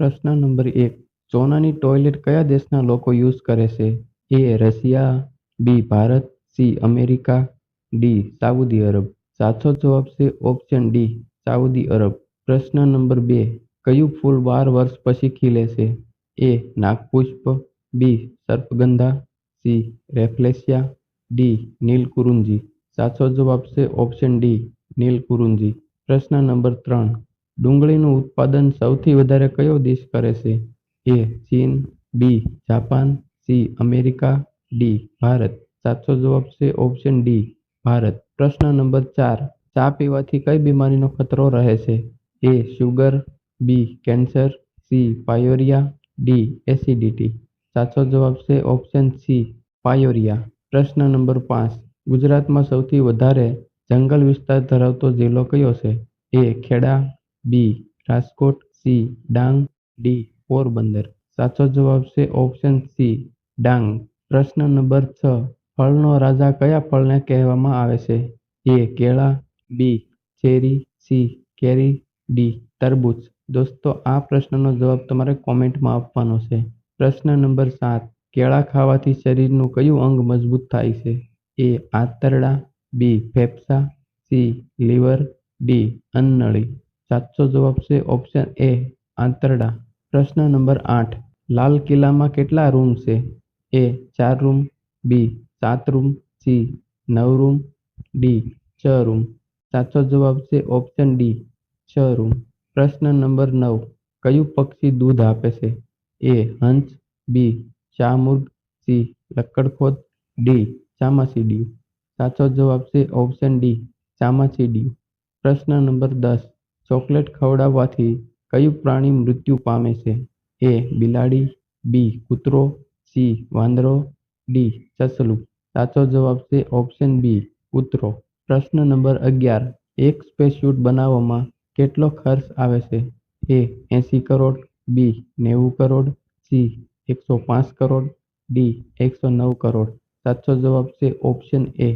પ્રશ્ન નંબર એક, સોનાની ટોયલેટ કયા દેશના લોકો યુઝ કરે છે? A Russia B Bharat C America D Saudi Arab. સાચો જવાબ છે ઓપ્શન ડી સાઉદી અરબ. પ્રશ્ન નંબર બે, કયું ફૂલ બાર વર્ષ પછી ખીલે છે? એ નાગપુષ્પ બી સર્પગંધા સી રેફલેશિયા ડી નીલકુરુંજી. સાચો જવાબ છે ઓપ્શન ડી નીલકુરુંજી. પ્રશ્ન નંબર ત્રણ ડુંગળીનું ઉત્પાદન સૌથી વધારે કયો દેશ કરે છે? એ ચીન, B Japan, C America, D Bharat. સાચો જવાબ છે ઓપ્શન ડી ભારત. પ્રશ્ન નંબર ચાર, ચા પીવાથી કઈ બીમારીનો ખતરો રહે છે? A sugar, B cancer, C pyorrhoea, D acidity. સાચો જવાબ છે ઓપ્શન સી પાયોરિયા. પ્રશ્ન નંબર પાંચ, ગુજરાતમાં સૌથી વધારે જંગલ વિસ્તાર ધરાવતો જિલ્લો કયો છે? A Kheda B. Rajkot C. Dang. D. Porbandar. સાચો જવાબ છે ઓપ્શન સી. ડાંગ. પ્રશ્ન નંબર છ. ફળનો રાજા કયા ફળને કહેવામાં આવે છે? એ કેળા, બી. Cherry, C. કેરી, ડી. તરબૂચ. દોસ્તો, આ પ્રશ્નનો જવાબ તમારે કોમેન્ટમાં આપવાનો છે. પ્રશ્ન નંબર સાત. કેળા ખાવાથી શરીરનું કયું અંગ મજબૂત થાય છે? એ આંતરડા, બી. ફેફસા, સી. Liver, D. અન્નળી. સાચો જવાબ છે ઓપ્શન એ આંતરડા. પ્રશ્ન નંબર આઠ. લાલ કિલ્લામાં કેટલા રૂમ છે? એ ચાર રૂમ બી સાત રૂમ સી નવ રૂમ ડી છ રૂમ સાચો જવાબ છે ઓપ્શન ડી છ રૂમ પ્રશ્ન નંબર નવ. કયું પક્ષી દૂધ આપે છે? એ હંસ બી શાહમૃગ સી લક્કડખોદ ડી ચામાચીડિયું. સાચો જવાબ છે ઓપ્શન ડી ચામાચીડિયું. પ્રશ્ન નંબર દસ. ચોકલેટ ખવડાવવાથી કયું પ્રાણી મૃત્યુ પામે છે? એ બિલાડી, બી કૂતરો, સી વાંદરો, ડી સસલું સાચો જવાબ છે ઓપ્શન બી કૂતરો. પ્રશ્ન નંબર અગિયાર. એક સ્પેસસ્યુટ બનાવવામાં કેટલો ખર્ચ આવે છે? એ એંસી કરોડ, બી નેવું કરોડ, સી એકસો પાંચ કરોડ, ડી એકસો નવ કરોડ. સાચો જવાબ છે ઓપ્શન એ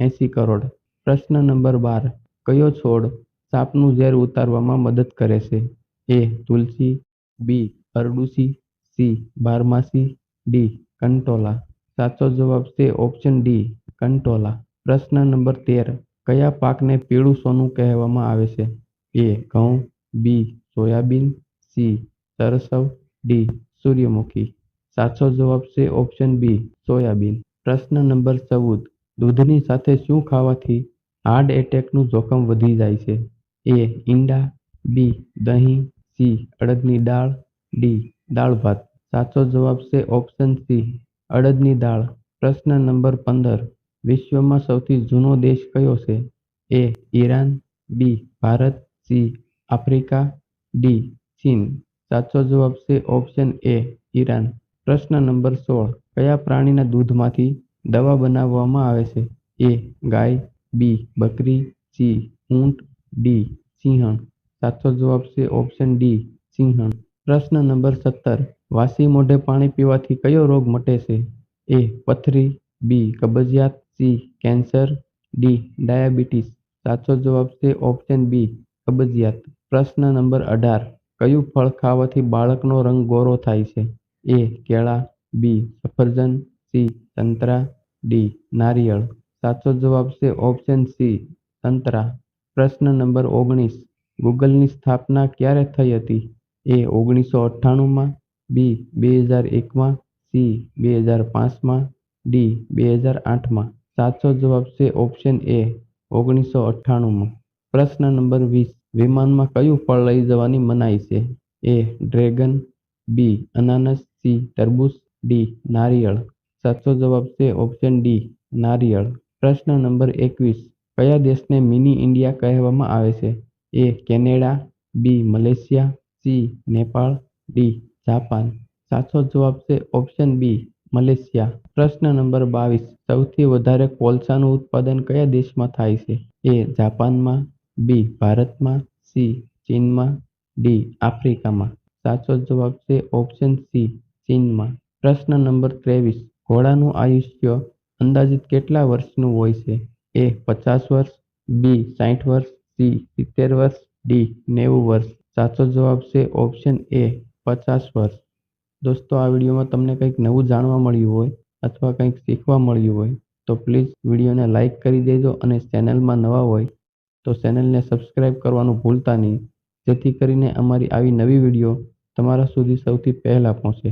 એંસી કરોડ. પ્રશ્ન નંબર બાર. કયો છોડ સાપનું ઝેર ઉતારવામાં મદદ કરે છે. એ તુલસી, બી અરડુસી, સી બારમાસી, ડી કંટોલા. સાચો જવાબ છે ઓપ્શન ડી કંટોલા. પ્રશ્ન નંબર તેર. કયા પાકને પીળું સોનું કહેવામાં આવે છે? એ ઘઉં, બી સોયાબીન, સી સરસવ, ડી સૂર્યમુખી. સાચો જવાબ છે ઓપ્શન બી સોયાબીન. પ્રશ્ન નંબર ચૌદ. દૂધની સાથે શું ખાવાથી હાર્ટ એટેકનું જોખમ વધી જાય છે? એ ઈંડા, બી, દહીં, સી, અડદની દાળ, ડી, દાળ ભાત. સાચો જવાબ છે ઓપ્શન સી, અડદની દાળ. પ્રશ્ન નંબર પંદર, વિશ્વમાં સૌથી જૂનો દેશ કયો છે? A Iran, B, Bharat, C, Africa, D, ચીન. સાચો જવાબ છે ઓપ્શન એ ઈરાન. પ્રશ્ન નંબર સોળ, કયા પ્રાણીના દૂધમાંથી દવા બનાવવામાં આવે છે? એ ગાય, બી, બકરી, સી, ઊંટ ડી સિંહણ. સાચો જવાબ છે ઓપ્શન ડી, સિંહણ. પ્રશ્ન નંબર સત્તર. વાસી મોઢે પાણી પીવાથી કયો રોગ મટે છે? એ, પથરી, બી, કબજિયાત, સી, કેન્સર, ડી, ડાયાબિટીસ. સાચો જવાબ છે ઓપ્શન બી, કબજિયાત. પ્રશ્ન નંબર અઢાર. કયું ફળ ખાવાથી બાળકનો રંગ ગોરો થાય છે? એ, કેળા, બી, સફરજન, સી, સંતરા, ડી, નારિયેળ. સાચો જવાબ છે ઓપ્શન સી, સંતરા. પ્રશ્ન નંબર ઓગણીસ. ગૂગલની સ્થાપના ક્યારે થઈ હતી? એ ઓગણીસો અઠ્ઠાણુંમાં, બી બે હજાર એકમાં, સી બે હજાર પાંચમાં, ડી બે હજાર આઠમાં. સાચો જવાબ છે ઓપ્શન એ ઓગણીસો અઠ્ઠાણુંમાં. પ્રશ્ન નંબર વીસ. વિમાનમાં કયું ફળ લઈ જવાની મનાઈ છે? એ ડ્રેગન, બી અનાનસ, સી તરબૂચ ડી નારિયેળ. સાચો જવાબ છે ઓપ્શન ડી નારિયેળ. પ્રશ્ન નંબર એકવીસ. કયા દેશને મિની ઇન્ડિયા કહેવામાં આવે છે? A Canada, B Malaysia, C Nepal, D Japan. સાચો જવાબ છે ઓપ્શન બી મલેશિયા. પ્રશ્ન નંબર બાવીસ. સૌથી વધારે કોલસાનું ઉત્પાદન કયા દેશમાં થાય છે? એ જાપાનમાં, બી ભારતમાં, સી ચીનમાં, ડી આફ્રિકામાં. સાચો જવાબ છે ઓપ્શન સી ચીનમાં. પ્રશ્ન નંબર ત્રેવીસ. ઘોડાનું આયુષ્ય અંદાજિત કેટલા વર્ષનું હોય છે? એ પચાસ વર્ષ, બી સાઠ વર્ષ, સી સિત્તેર વર્ષ, ડી નેવું વર્ષ. સાચો જવાબ છે ઓપ્શન એ પચાસ વર્ષ. દોસ્તો, આ વિડીયોમાં તમને કંઈક નવું જાણવા મળ્યું હોય અથવા કંઈક શીખવા મળ્યું હોય, તો પ્લીઝ વિડીયોને લાઇક કરી દેજો અને ચેનલમાં નવા હોય, તો ચેનલને સબસ્ક્રાઈબ કરવાનું ભૂલતા નહીં. જેથી કરીને અમારી આવી નવી વીડિયો તમારા સુધી સૌથી પહેલાં પહોંચે.